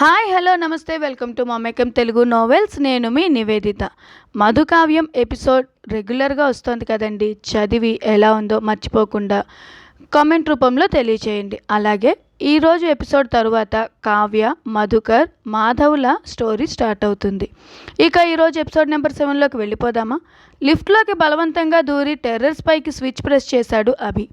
Hi hello నమస్తే welcome to Mamekam Telugu novels. నేను మీ Nivedita. Madhukavyam episode రెగ్యులర్గా వస్తుంది కదండి. చదివి ఎలా ఉందో మర్చిపోకుండా కామెంట్ రూపంలో తెలియచేయండి. అలాగే ఈరోజు ఎపిసోడ్ తరువాత కావ్య మధుకర్ మాధవుల స్టోరీ స్టార్ట్ అవుతుంది. ఇక ఈరోజు ఎపిసోడ్ నెంబర్ సెవెన్లోకి వెళ్ళిపోదామా? లిఫ్ట్లోకి బలవంతంగా దూరి టెర్రస్ పైకి స్విచ్ ప్రెస్ చేశాడు అభి.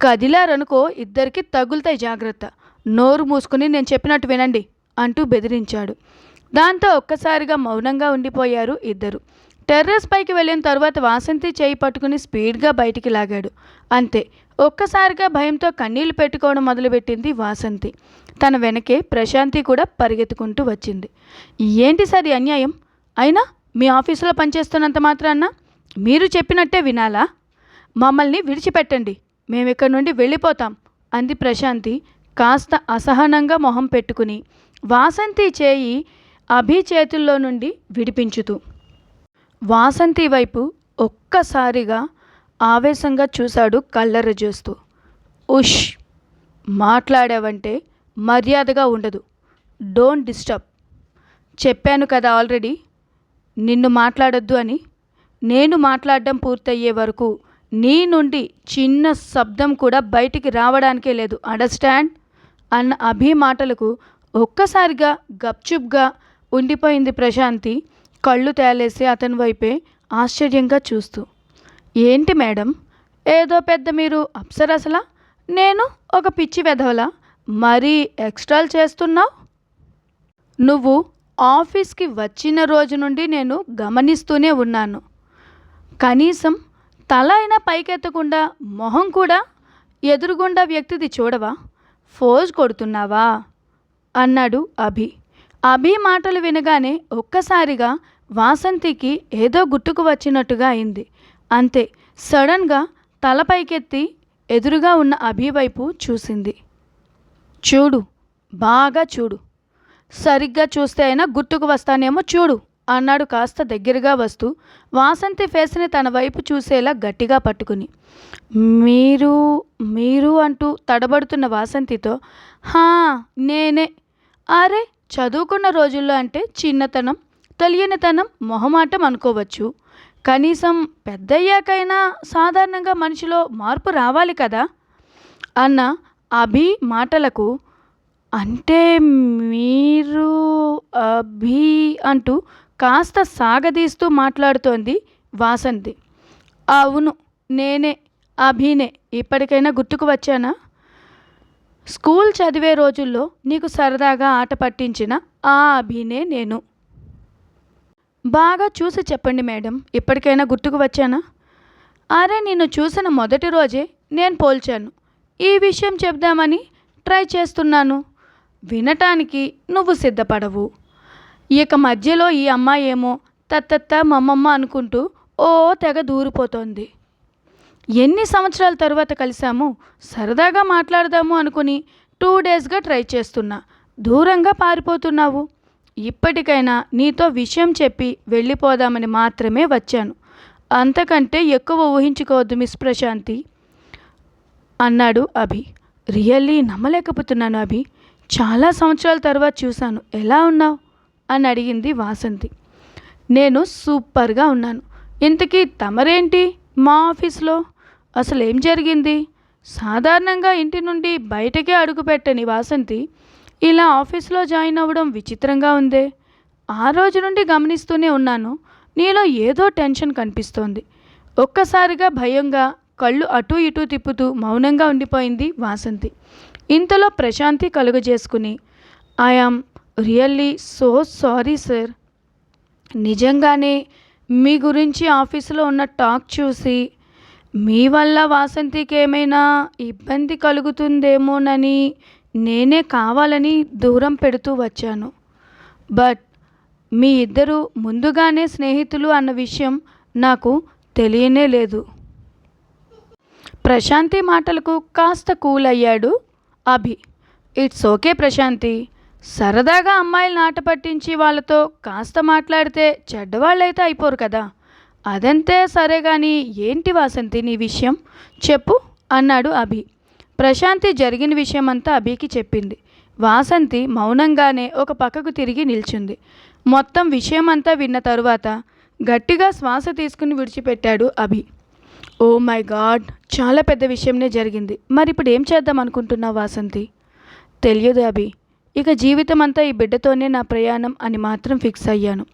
కదిలారనుకో ఇద్దరికి తగులుతాయి జాగ్రత్త. నోరు మూసుకుని నేను చెప్పినట్టు వినండి. అంటూ బెదిరించాడు. దాంతో ఒక్కసారిగా మౌనంగా ఉండిపోయారు ఇద్దరు. టెర్రస్ పైకి వెళ్ళిన తర్వాత వాసంతి చేయి పట్టుకుని స్పీడ్గా బయటికి లాగాడు. అంతే ఒక్కసారిగా భయంతో కన్నీళ్ళు పెట్టుకోవడం మొదలుపెట్టింది వాసంతి. తన వెనకే ప్రశాంతి కూడా పరిగెత్తుకుంటూ వచ్చింది. ఏంటి సార్ ఈ అన్యాయం? అయినా మీ ఆఫీసులో పనిచేస్తున్నంత మాత్రాన్న మీరు చెప్పినట్టే వినాలా? మమ్మల్ని విడిచిపెట్టండి. మేము ఇక్కడ నుండి వెళ్ళిపోతాం అంది ప్రశాంతి కాస్త అసహనంగా మొహం పెట్టుకుని. వాసంతి చేయి అభి చేతుల్లో నుండి విడిపించుతూ వాసంతి వైపు ఒక్కసారిగా ఆవేశంగా చూశాడు కళ్ళెర్ర చూస్తూ ఉష్! మాట్లాడావంటే మర్యాదగా ఉండదు. Don't disturb. చెప్పాను కదా ఆల్రెడీ నిన్ను మాట్లాడొద్దు అని. నేను మాట్లాడడం పూర్తయ్యే వరకు నీ నుండి చిన్న శబ్దం కూడా బయటికి రావడానికే లేదు. అండర్స్టాండ్? అన్న అభి మాటలకు ఒక్కసారిగా గప్చుప్గా ఉండిపోయింది ప్రశాంతి. కళ్ళు తేలేసి అతని వైపే ఆశ్చర్యంగా చూస్తూ. ఏంటి మేడం? ఏదో పెద్ద మీరు అప్సరసలా? నేను ఒక పిచ్చి వెధవలా? మరీ ఎక్స్ట్రాలు చేస్తున్నావు? నువ్వు ఆఫీస్కి వచ్చిన రోజు నుండి నేను గమనిస్తూనే ఉన్నాను. కనీసం తల అయినా పైకెత్తకుండా మొహం కూడా ఎదురుగుండా వ్యక్తిది చూడవా? ఫోజ్ కొడుతున్నావా? అన్నాడు అభి. అభి మాటలు వినగానే ఒక్కసారిగా వాసంతికి ఏదో గుట్టుకు వచ్చినట్టుగా అయింది. అంతే సడన్గా తల పైకెత్తి ఎదురుగా ఉన్న అభి వైపు చూసింది. చూడు బాగా చూడు. సరిగ్గా చూస్తే అయినా గుర్తుకు వస్తానేమో చూడు అన్నాడు కాస్త దగ్గరగా వస్తూ వాసంతి ఫేస్ని తన వైపు చూసేలా గట్టిగా పట్టుకుని. మీరు మీరు అంటూ తడబడుతున్న వాసంతితో హా నేనే అరే చదువుకున్న రోజుల్లో అంటే చిన్నతనం తెలియనితనం మొహమాటం అనుకోవచ్చు. కనీసం పెద్దయ్యాకైనా సాధారణంగా మనిషిలో మార్పు రావాలి కదా? అన్న అభి మాటలకు అంటే మీరు అభి అంటూ కాస్త సాగదీస్తూ మాట్లాడుతోంది వాసంతి. అవును నేనే అభినే. ఇప్పటికైనా గుర్తుకు వచ్చానా? స్కూల్ చదివే రోజుల్లో నీకు సరదాగా ఆట పట్టించిన ఆ అభినే నేను. బాగా చూసి చెప్పండి మేడం ఇప్పటికైనా గుర్తుకు వచ్చానా? అరే నిన్ను చూసిన మొదటి రోజే నేను పోల్చాను. ఈ విషయం చెప్దామని ట్రై చేస్తున్నాను. వినటానికి నువ్వు సిద్ధపడవు. ఇక మధ్యలో ఈ అమ్మాయి ఏమో తత్తత్త మమ్మమ్మ అనుకుంటూ ఓ తెగ దూరిపోతోంది. ఎన్ని సంవత్సరాల తర్వాత కలిసాము సరదాగా మాట్లాడదాము అనుకుని టూ డేస్గా ట్రై చేస్తున్నా. దూరంగా పారిపోతున్నావు. ఇప్పటికైనా నీతో విషయం చెప్పి వెళ్ళిపోదామని మాత్రమే వచ్చాను. అంతకంటే ఎక్కువ ఊహించుకోవద్దు మిస్ ప్రశాంతి అన్నాడు అభి. రియల్లీ నమ్మలేకపోతున్నాను అభి. చాలా సంవత్సరాల తర్వాత చూశాను. ఎలా ఉన్నావు? అని అడిగింది వాసంతి. నేను సూపర్గా ఉన్నాను. ఇంతకీ తమరేంటి మా ఆఫీస్లో? అసలు ఏం జరిగింది? సాధారణంగా ఇంటి నుండి బయటకే అడుగుపెట్టని వాసంతి ఇలా ఆఫీస్లో జాయిన్ అవ్వడం విచిత్రంగా ఉందే. ఆ రోజు నుండి గమనిస్తూనే ఉన్నాను. నీలో ఏదో టెన్షన్ కనిపిస్తోంది. ఒక్కసారిగా భయంగా కళ్ళు అటూ ఇటూ తిప్పుతూ మౌనంగా ఉండిపోయింది వాసంతి. ఇంతలో Prashanthi కలుగజేసుకుని I am really so sorry sir. నిజంగానే మీ గురించి ఆఫీసులో ఉన్న టాక్ చూసి మీ వల్ల వాసంతికి ఏమైనా ఇబ్బంది కలుగుతుందేమోనని నేనే కావాలని దూరం పెడుతూ వచ్చాను. బట్ మీ ఇద్దరు ముందుగానే స్నేహితులు అన్న విషయం నాకు తెలియనే లేదు. ప్రశాంతి మాటలకు కాస్త కూల్ అయ్యాడు అభి. It's okay Prashanti. సరదాగా అమ్మాయిలు నాట పట్టించి వాళ్ళతో కాస్త మాట్లాడితే చెడ్డవాళ్ళైతే అయిపోరు కదా. అదంతే సరే కానీ ఏంటి వాసంతి నీ విషయం? చెప్పు అన్నాడు అభి. ప్రశాంతి జరిగిన విషయమంతా అభికి చెప్పింది. వాసంతి మౌనంగానే ఒక పక్కకు తిరిగి నిల్చుంది. మొత్తం విషయమంతా విన్న తరువాత గట్టిగా శ్వాస తీసుకుని విడిచిపెట్టాడు అభి. Oh my God! చాలా పెద్ద విషయంనే జరిగింది. మరి ఇప్పుడు ఏం చేద్దాం అనుకుంటున్నావు వాసంతి? తెలియదు అభి. ఇక జీవితం అంతా ఈ బిడ్డతోనే నా ప్రయాణం అని మాత్రం ఫిక్స్ అయ్యాను.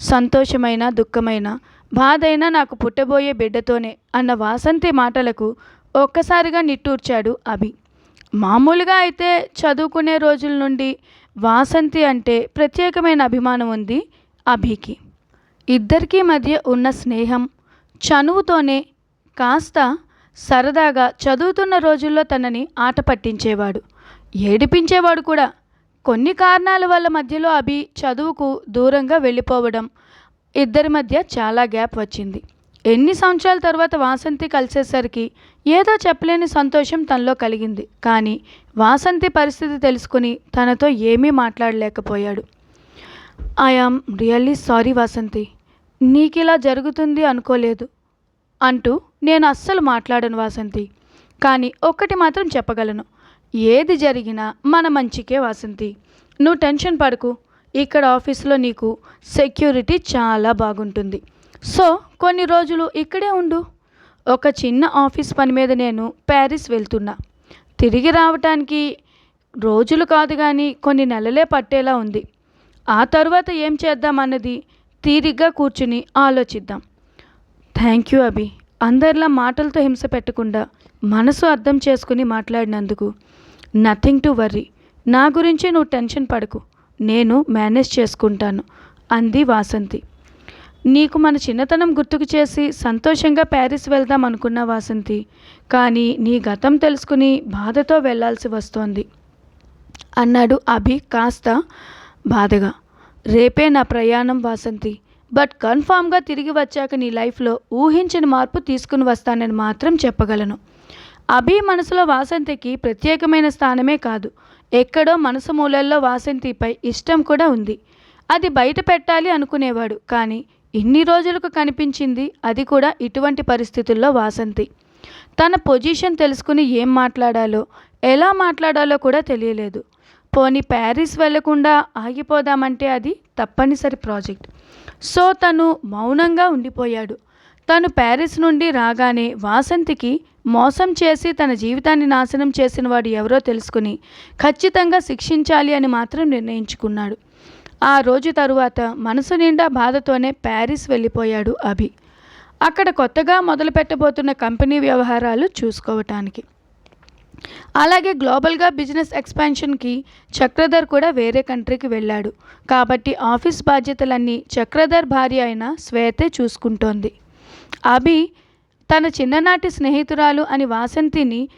సంతోషమైన దుఃఖమైన బాధైనా నాకు పుట్టబోయే బిడ్డతోనే అన్న వాసంతి మాటలకు ఒక్కసారిగా నిట్టూర్చాడు అభి. మామూలుగా అయితే చదువుకునే రోజుల నుండి వాసంతి అంటే ప్రత్యేకమైన అభిమానం ఉంది అభికి. ఇద్దరికీ మధ్య ఉన్న స్నేహం చనువుతోనే కాస్త సరదాగా చదువుతున్న రోజుల్లో తనని ఆట పట్టించేవాడు. ఏడిపించేవాడు కూడా. కొన్ని కారణాల వల్ల మధ్యలో అభి చదువుకు దూరంగా వెళ్ళిపోవడం ఇద్దరి మధ్య చాలా గ్యాప్ వచ్చింది. ఎన్ని సంవత్సరాల తర్వాత వాసంతి కలిసేసరికి ఏదో చెప్పలేని సంతోషం తనలో కలిగింది. కానీ వాసంతి పరిస్థితి తెలుసుకుని తనతో ఏమీ మాట్లాడలేకపోయాడు. I am really sorry Vasanthi. నీకు ఇలా జరుగుతుంది అనుకోలేదు అంటూ నేను అస్సలు మాట్లాడను వాసంతి. కానీ ఒక్కటి మాత్రం చెప్పగలను. ఏది జరిగినా మన మంచికే వాసంతి. నువ్వు టెన్షన్ పడకు. ఇక్కడ ఆఫీస్లో నీకు సెక్యూరిటీ చాలా బాగుంటుంది. సో కొన్ని రోజులు ఇక్కడే ఉండు. ఒక చిన్న ఆఫీస్ పని మీద నేను ప్యారిస్ వెళ్తున్నా. తిరిగి రావటానికి రోజులు కాదు కానీ కొన్ని నెలలే పట్టేలా ఉంది. ఆ తర్వాత ఏం చేద్దామన్నది తీరిగ్గా కూర్చుని ఆలోచిద్దాం. Thank you Abhi. అందరిలా మాటలతో హింస పెట్టకుండా మనసు అర్థం చేసుకుని మాట్లాడినందుకు నథింగ్ టు వర్రీ. నా గురించి నువ్వు టెన్షన్ పడకు. నేను మేనేజ్ చేసుకుంటాను అంది వాసంతి. నీకు మన చిన్నతనం గుర్తుకు చేసి సంతోషంగా ప్యారిస్ వెళ్దాం అనుకున్న వాసంతి కానీ నీ గతం తెలుసుకుని బాధతో వెళ్ళాల్సి వస్తోంది అన్నాడు అభి కాస్త బాధగా. రేపే నా ప్రయాణం వాసంతి బట్ కన్ఫామ్గా తిరిగి వచ్చాక నీ లైఫ్లో ఊహించని మార్పు తీసుకుని వస్తానని మాత్రం చెప్పగలను. అభి మనసులో వాసంతికి ప్రత్యేకమైన స్థానమే కాదు ఎక్కడో మనసు మూలల్లో వాసంతిపై ఇష్టం కూడా ఉంది. అది బయట పెట్టాలి అనుకునేవాడు. కానీ ఇన్ని రోజులకు కనిపించింది అది కూడా ఇటువంటి పరిస్థితుల్లో వాసంతి. తన పొజిషన్ తెలుసుకుని ఏం మాట్లాడాలో ఎలా మాట్లాడాలో కూడా తెలియలేదు. పోనీ ప్యారిస్ వెళ్ళకుండా ఆగిపోదామంటే అది తప్పనిసరి ప్రాజెక్ట్. సో తను మౌనంగా ఉండిపోయాడు. తను ప్యారిస్ నుండి రాగానే వాసంతికి మోసం చేసి తన జీవితాన్ని నాశనం చేసిన వాడు ఎవరో తెలుసుకుని ఖచ్చితంగా శిక్షించాలి అని మాత్రం నిర్ణయించుకున్నాడు. ఆ రోజు తరువాత మనసు నిండా బాధతోనే ప్యారిస్ వెళ్ళిపోయాడు అభి. అక్కడ కొత్తగా మొదలు పెట్టబోతున్న కంపెనీ వ్యవహారాలు చూసుకోవటానికి. అలాగే గ్లోబల్గా బిజినెస్ ఎక్స్పాన్షన్కి చక్రధర్ కూడా వేరే కంట్రీకి వెళ్ళాడు. కాబట్టి ఆఫీస్ బాధ్యతలన్నీ చక్రధర్ భార్య అయిన శ్వేతే చూసుకుంటోంది. అభి తన చిన్ననాటి స్నేహితురాలు అని వాసంతిని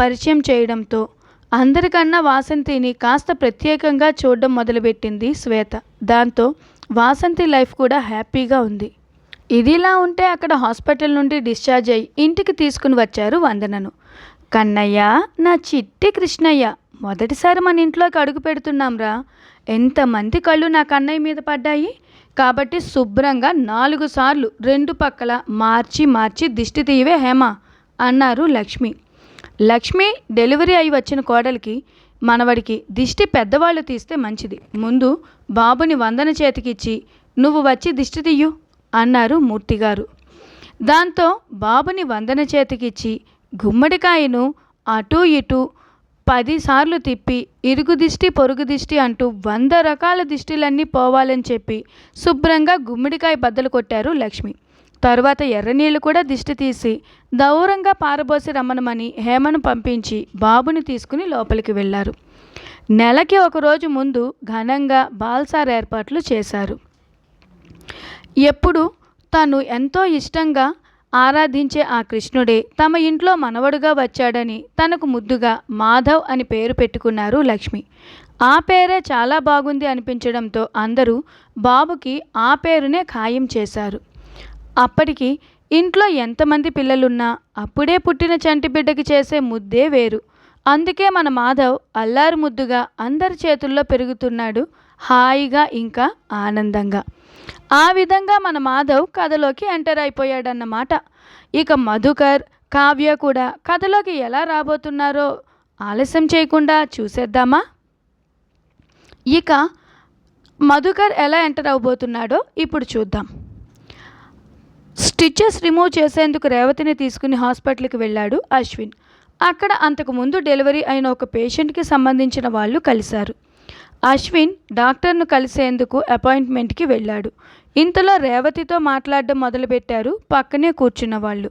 పరిచయం చేయడంతో అందరికన్నా వాసంతిని కాస్త ప్రత్యేకంగా చూడడం మొదలుపెట్టింది శ్వేత. దాంతో వాసంతి లైఫ్ కూడా హ్యాపీగా ఉంది. ఇదిలా ఉంటే అక్కడ హాస్పిటల్ నుండి డిశ్చార్జ్ అయ్యి ఇంటికి తీసుకుని వచ్చారు వందనను. కన్నయ్య నా చిట్టి కృష్ణయ్య మొదటిసారి మన ఇంట్లోకి అడుగు పెడుతున్నాంరా. ఎంతమంది కళ్ళు నా కన్నయ్య మీద పడ్డాయి? కాబట్టి శుభ్రంగా నాలుగు సార్లు రెండు పక్కల మార్చి మార్చి దిష్టి తీయవే హేమ అన్నారు లక్ష్మి. లక్ష్మి డెలివరీ అయి వచ్చిన కోడలికి మనవడికి దిష్టి పెద్దవాళ్ళు తీస్తే మంచిది. ముందు బాబుని వందన చేతికిచ్చి నువ్వు వచ్చి దిష్టి తీయు అన్నారు మూర్తిగారు. దాంతో బాబుని వందన చేతికిచ్చి గుమ్మడికాయను అటూ ఇటూ పదిసార్లు తిప్పి ఇరుగు దిష్టి పొరుగు దిష్టి అంటూ వంద రకాల దిష్టిలన్నీ పోవాలని చెప్పి శుభ్రంగా గుమ్మిడికాయ బద్దలు కొట్టారు లక్ష్మి. తరువాత ఎర్రనీళ్ళు కూడా దిష్టి తీసి దౌరంగా పారబోసి రమ్మనమని హేమను పంపించి బాబుని తీసుకుని లోపలికి వెళ్ళారు. నెలకి ఒకరోజు ముందు ఘనంగా బాల్సార్ ఏర్పాట్లు చేశారు. ఎప్పుడు తను ఎంతో ఇష్టంగా ఆరాధించే ఆ కృష్ణుడే తమ ఇంట్లో మనవడుగా వచ్చాడని తనకు ముద్దుగా మాధవ్ అని పేరు పెట్టుకున్నారు లక్ష్మి. ఆ పేరే చాలా బాగుంది అనిపించడంతో అందరూ బాబుకి ఆ పేరునే ఖాయం చేశారు. అప్పటికి ఇంట్లో ఎంతమంది పిల్లలున్నా అప్పుడే పుట్టిన చంటి బిడ్డకి చేసే ముద్దే వేరు. అందుకే మన మాధవ్ అల్లారు ముద్దుగా అందరి చేతుల్లో పెరుగుతున్నాడు హాయిగా ఇంకా ఆనందంగా. ఆ విధంగా మన మాధవ్ కథలోకి ఎంటర్ అయిపోయాడన్నమాట. ఇక మధుకర్ కావ్య కూడా కథలోకి ఎలా రాబోతున్నారో ఆలస్యం చేయకుండా చూసేద్దామా? ఇక మధుకర్ ఎలా ఎంటర్ అవబోతున్నాడో ఇప్పుడు చూద్దాం. స్టిచెస్ రిమూవ్ చేసేందుకు రేవతిని తీసుకుని హాస్పిటల్కి వెళ్ళాడు అశ్విన్. అక్కడ అంతకుముందు డెలివరీ అయిన ఒక పేషెంట్కి సంబంధించిన వాళ్ళు కలిశారు. అశ్విన్ డాక్టర్ను కలిసేందుకు అపాయింట్మెంట్కి వెళ్ళాడు. ఇంతలో రేవతితో మాట్లాడడం మొదలుపెట్టారు పక్కనే కూర్చున్న వాళ్ళు.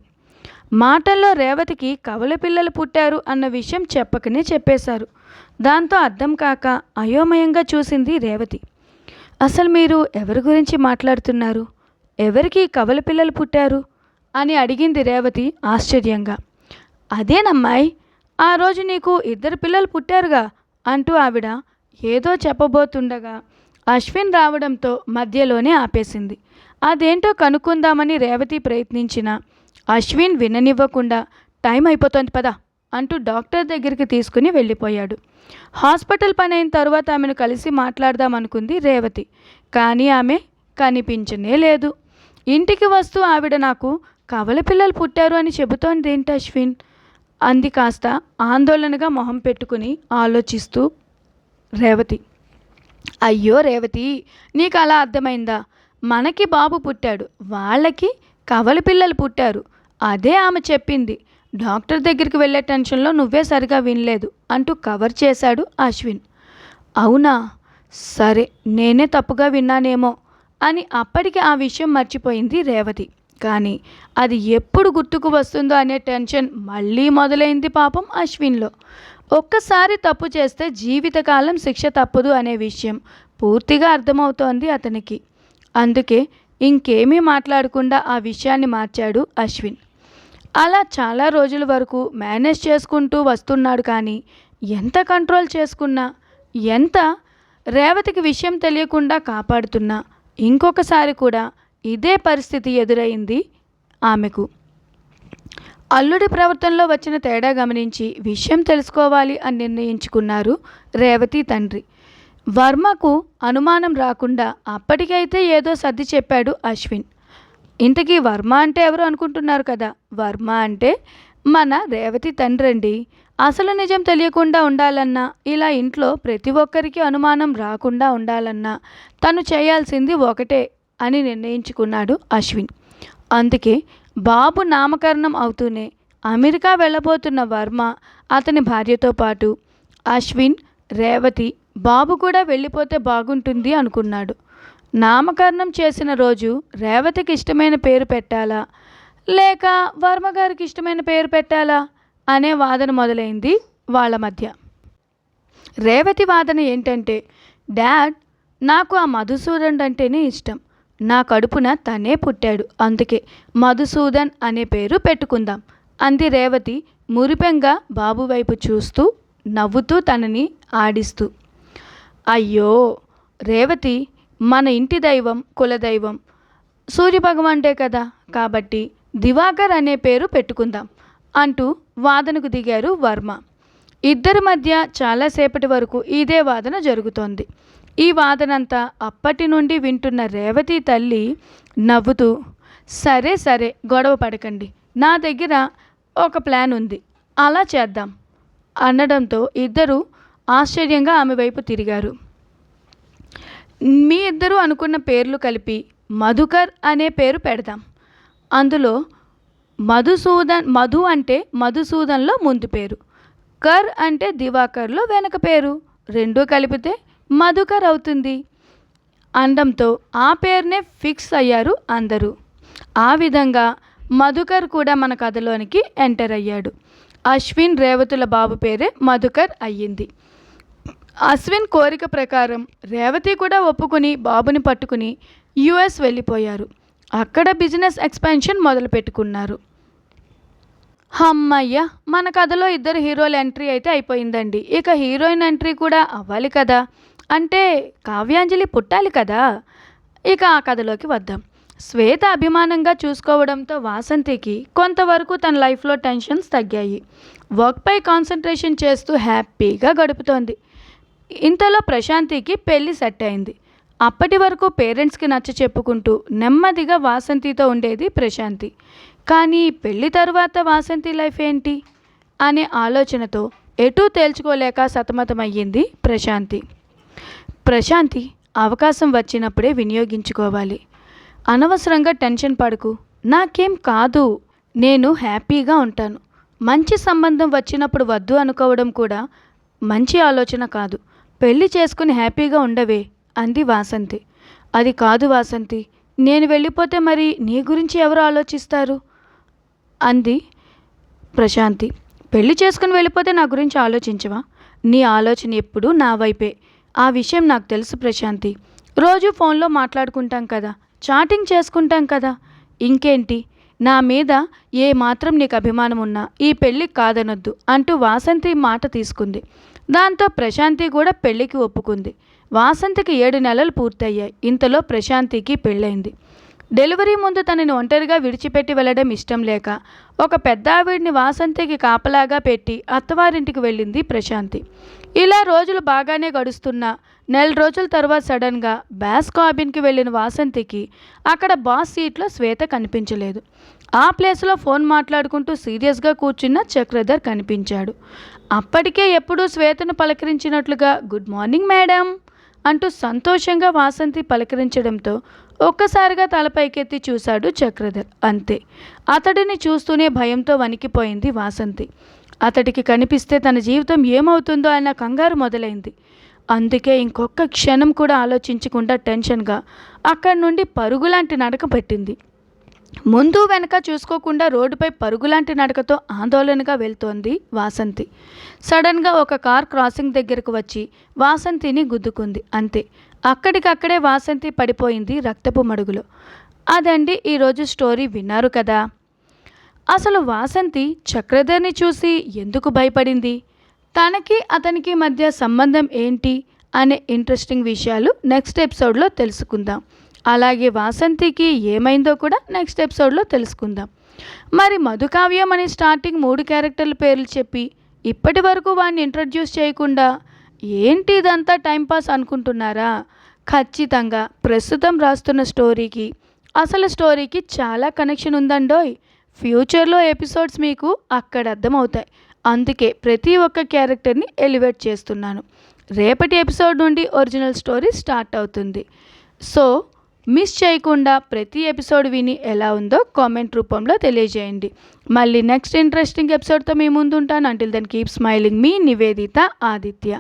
మాటల్లో రేవతికి కవల పిల్లలు పుట్టారు అన్న విషయం చెప్పకనే చెప్పేశారు. దాంతో అర్థం కాక అయోమయంగా చూసింది రేవతి. అసలు మీరు ఎవరి గురించి మాట్లాడుతున్నారు? ఎవరికి కవల పిల్లలు పుట్టారు? అని అడిగింది రేవతి ఆశ్చర్యంగా. అదేనమ్మాయి ఆ రోజు నీకు ఇద్దరు పిల్లలు పుట్టారుగా అంటూ ఆవిడ ఏదో చెప్పబోతుండగా అశ్విన్ రావడంతో మధ్యలోనే ఆపేసింది. అదేంటో కనుక్కుందామని రేవతి ప్రయత్నించిన అశ్విన్ విననివ్వకుండా టైం అయిపోతుంది పదా అంటూ డాక్టర్ దగ్గరికి తీసుకుని వెళ్ళిపోయాడు. హాస్పిటల్ పని అయిన తర్వాత ఆమెను కలిసి మాట్లాడదామనుకుంది రేవతి. కానీ ఆమె కనిపించనే లేదు. ఇంటికి వస్తూ ఆవిడ నాకు కవల పిల్లలు పుట్టారు అని చెబుతోంది ఏంటి అశ్విన్ అంది కాస్త ఆందోళనగా మొహం పెట్టుకుని ఆలోచిస్తూ రేవతి. అయ్యో రేవతి నీకు అలా అర్థమైందా? మనకి బాబు పుట్టాడు వాళ్ళకి కవల పిల్లలు పుట్టారు. అదే ఆమె చెప్పింది. డాక్టర్ దగ్గరికి వెళ్ళే టెన్షన్లో నువ్వే సరిగా వినలేదు అంటూ కవర్ చేశాడు అశ్విన్. అవునా? సరే నేనే తప్పుగా విన్నానేమో అని అప్పటికి ఆ విషయం మర్చిపోయింది రేవతి. కానీ అది ఎప్పుడు గుర్తుకు వస్తుందో అనే టెన్షన్ మళ్ళీ మొదలైంది పాపం అశ్విన్లో. ఒక్కసారి తప్పు చేస్తే జీవితకాలం శిక్ష తప్పదు అనే విషయం పూర్తిగా అర్థమవుతోంది అతనికి. అందుకే ఇంకేమీ మాట్లాడకుండా ఆ విషయాన్ని మార్చాడు అశ్విన్. అలా చాలా రోజుల వరకు మేనేజ్ చేసుకుంటూ వస్తున్నాడు కానీ ఎంత కంట్రోల్ చేసుకున్నా ఎంత రేవతికి విషయం తెలియకుండా కాపాడుతున్నా ఇంకొకసారి కూడా ఇదే పరిస్థితి ఎదురైంది ఆమెకు. అల్లుడి ప్రవర్తనలో వచ్చిన తేడా గమనించి విషయం తెలుసుకోవాలి అని నిర్ణయించుకున్నారు రేవతి తండ్రి. వర్మకు అనుమానం రాకుండా అప్పటికైతే ఏదో సర్ది చెప్పాడు అశ్విన్. ఇంతకీ వర్మ అంటే ఎవరు అనుకుంటున్నారు కదా? వర్మ అంటే మన రేవతి తండ్రి అండి అసలు నిజం తెలియకుండా ఉండాలన్నా ఇలా ఇంట్లో ప్రతి ఒక్కరికి అనుమానం రాకుండా ఉండాలన్నా తను చేయాల్సింది ఒకటే అని నిర్ణయించుకున్నాడు అశ్విన్. అందుకే బాబు నామకరణం అవుతూనే అమెరికా వెళ్ళబోతున్న వర్మ అతని భార్యతో పాటు అశ్విన్ రేవతి బాబు కూడా వెళ్ళిపోతే బాగుంటుంది అనుకున్నాడు. నామకరణం చేసిన రోజు రేవతికి ఇష్టమైన పేరు పెట్టాలా? లేక వర్మ గారికి ఇష్టమైన పేరు పెట్టాలా? అనే వాదన మొదలైంది వాళ్ళ మధ్య. రేవతి వాదన ఏంటంటే డాడ్ నాకు ఆ మధుసూదన్ అంటేనే ఇష్టం. నా కడుపున తనే పుట్టాడు. అందుకే మధుసూదన్ అనే పేరు పెట్టుకుందాం. అంది రేవతి మురిపెంగా బాబు వైపు చూస్తూ నవ్వుతూ తనని ఆడిస్తూ. అయ్యో! రేవతి మన ఇంటి దైవం కులదైవం. సూర్యభగవంటే కదా. కాబట్టి దివాకర్ అనే పేరు పెట్టుకుందాం అంటూ వాదనకు దిగారు వర్మ. ఇద్దరి మధ్య చాలాసేపటి వరకు ఇదే వాదన జరుగుతోంది. ఈ వాదనంతా అప్పటి నుండి వింటున్న రేవతి తల్లి నవ్వుతూ సరే సరే గొడవ పడకండి. నా దగ్గర ఒక ప్లాన్ ఉంది. అలా చేద్దాం అనడంతో ఇద్దరు ఆశ్చర్యంగా ఆమె వైపు తిరిగారు. మీ ఇద్దరూ అనుకున్న పేర్లు కలిపి మధుకర్ అనే పేరు పెడదాం. అందులో మధుసూదన్ మధు అంటే మధుసూదన్లో ముందు పేరు. కర్ అంటే దివాకర్లో వెనక పేరు. రెండూ కలిపితే మధుకర్ అవుతుంది. అనడంతో ఆ పేరునే ఫిక్స్ అయ్యారు అందరూ. ఆ విధంగా మధుకర్ కూడా మన కథలోనికి ఎంటర్ అయ్యాడు. అశ్విన్ రేవతుల బాబు పేరే మధుకర్ అయ్యింది. అశ్విన్ కోరిక ప్రకారం రేవతి కూడా ఒప్పుకుని బాబుని పట్టుకుని యుఎస్ వెళ్ళిపోయారు. అక్కడ బిజినెస్ ఎక్స్పాన్షన్ మొదలు పెట్టుకున్నారు. హమ్మయ్య! మన కథలో ఇద్దరు హీరోల ఎంట్రీ అయితే అయిపోయిందండి. ఇక హీరోయిన్ ఎంట్రీ కూడా అవ్వాలి కదా? అంటే కావ్యాంజలి పుట్టాలి కదా. ఇక ఆ కథలోకి వద్దాం. శ్వేత అభిమానంగా చూసుకోవడంతో వాసంతికి కొంతవరకు తన లైఫ్లో టెన్షన్స్ తగ్గాయి. వర్క్పై కాన్సన్ట్రేషన్ చేస్తూ హ్యాపీగా గడుపుతోంది. ఇంతలో ప్రశాంతికి పెళ్ళి సెట్ అయింది. అప్పటి వరకు పేరెంట్స్కి నచ్చ చెప్పుకుంటూ నెమ్మదిగా వాసంతితో ఉండేది ప్రశాంతి. కానీ పెళ్ళి తర్వాత వాసంతి లైఫ్ ఏంటి? అనే ఆలోచనతో ఎటూ తేల్చుకోలేక సతమతమయ్యింది ప్రశాంతి. ప్రశాంతి అవకాశం వచ్చినప్పుడే వినియోగించుకోవాలి. అనవసరంగా టెన్షన్ పడకు. నాకేం కాదు. నేను హ్యాపీగా ఉంటాను. మంచి సంబంధం వచ్చినప్పుడు వద్దు అనుకోవడం కూడా మంచి ఆలోచన కాదు. పెళ్ళి చేసుకుని హ్యాపీగా ఉండవే అంది వాసంతి. అది కాదు వాసంతి. నేను వెళ్ళిపోతే మరి నీ గురించి ఎవరు ఆలోచిస్తారు? అంది ప్రశాంతి. పెళ్ళి చేసుకుని వెళ్ళిపోతే నా గురించి ఆలోచించవా? నీ ఆలోచన ఎప్పుడూ నా వైపే. ఆ విషయం నాకు తెలుసు ప్రశాంతి. రోజు ఫోన్లో మాట్లాడుకుంటాం కదా చాటింగ్ చేసుకుంటాం కదా. ఇంకేంటి? నా మీద ఏ మాత్రం నీకు అభిమానం ఉన్నా ఈ పెళ్ళి కాదనొద్దు అంటూ వాసంతి మాట తీసుకుంది. దాంతో ప్రశాంతి కూడా పెళ్ళికి ఒప్పుకుంది. వాసంతికి ఏడు నెలలు పూర్తయ్యాయి. ఇంతలో ప్రశాంతికి పెళ్ళైంది. డెలివరీ ముందు తనని ఒంటరిగా విడిచిపెట్టి వెళ్ళడం ఇష్టం లేక ఒక పెద్ద ఆవిడిని వాసంతికి కాపలాగా పెట్టి అత్తవారింటికి వెళ్ళింది ప్రశాంతి. ఇలా రోజులు బాగానే గడుస్తున్నా. నెల రోజుల తర్వాత సడన్గా బ్యాస్ కాబిన్కి వెళ్ళిన వాసంతికి అక్కడ బాస్ సీట్లో శ్వేత కనిపించలేదు. ఆ ప్లేస్లో ఫోన్ మాట్లాడుకుంటూ సీరియస్గా కూర్చున్న చక్రధర్ కనిపించాడు. అప్పటికే ఎప్పుడూ శ్వేతను పలకరించినట్లుగా గుడ్ మార్నింగ్ మేడం అంటూ సంతోషంగా వాసంతి పలకరించడంతో ఒక్కసారిగా తలపైకెత్తి చూశాడు చక్రధర్. అంతే. అతడిని చూస్తూనే భయంతో వణికిపోయింది వాసంతి. అతడికి కనిపిస్తే తన జీవితం ఏమవుతుందో అన్న కంగారు మొదలైంది. అందుకే ఇంకొక క్షణం కూడా ఆలోచించకుండా టెన్షన్గా అక్కడి నుండి పరుగులాంటి నడక పెట్టింది. ముందు వెనక చూసుకోకుండా రోడ్డుపై పరుగులాంటి నడకతో ఆందోళనగా వెళ్తోంది వాసంతి. సడన్గా ఒక కార్ క్రాసింగ్ దగ్గరకు వచ్చి వాసంతిని గుద్దుకుంది. అంతే అక్కడికక్కడే వాసంతి పడిపోయింది రక్తపు మడుగులో. అదండి ఈరోజు స్టోరీ విన్నారు కదా. అసలు వాసంతి చక్రధర్ని చూసి ఎందుకు భయపడింది? తనకి అతనికి మధ్య సంబంధం ఏంటి? అనే ఇంట్రెస్టింగ్ విషయాలు నెక్స్ట్ ఎపిసోడ్లో తెలుసుకుందాం. అలాగే వాసంతికి ఏమైందో కూడా నెక్స్ట్ ఎపిసోడ్లో తెలుసుకుందాం. మరి మధుకావ్యం అని స్టార్టింగ్ మూడు క్యారెక్టర్ల పేర్లు చెప్పి ఇప్పటి వరకు వాడిని ఇంట్రడ్యూస్ చేయకుండా ఏంటి ఇదంతా టైంపాస్ అనుకుంటున్నారా? ఖచ్చితంగా ప్రస్తుతం రాస్తున్న స్టోరీకి అసలు స్టోరీకి చాలా కనెక్షన్ ఉందండోయ్. ఫ్యూచర్లో ఎపిసోడ్స్ మీకు అక్కడ అర్థమవుతాయి. అందుకే ప్రతి ఒక్క క్యారెక్టర్ని ఎలివేట్ చేస్తున్నాను. రేపటి ఎపిసోడ్ నుండి ఒరిజినల్ స్టోరీ స్టార్ట్ అవుతుంది. సో మిస్ చేయకుండా ప్రతి ఎపిసోడ్ విని ఎలా ఉందో కామెంట్ రూపంలో తెలియజేయండి. మళ్ళీ నెక్స్ట్ ఇంట్రెస్టింగ్ ఎపిసోడ్తో మీ ముందు ఉంటాను అంటిల్ దెన్ కీప్ స్మైలింగ్ మీ నివేదిత ఆదిత్య.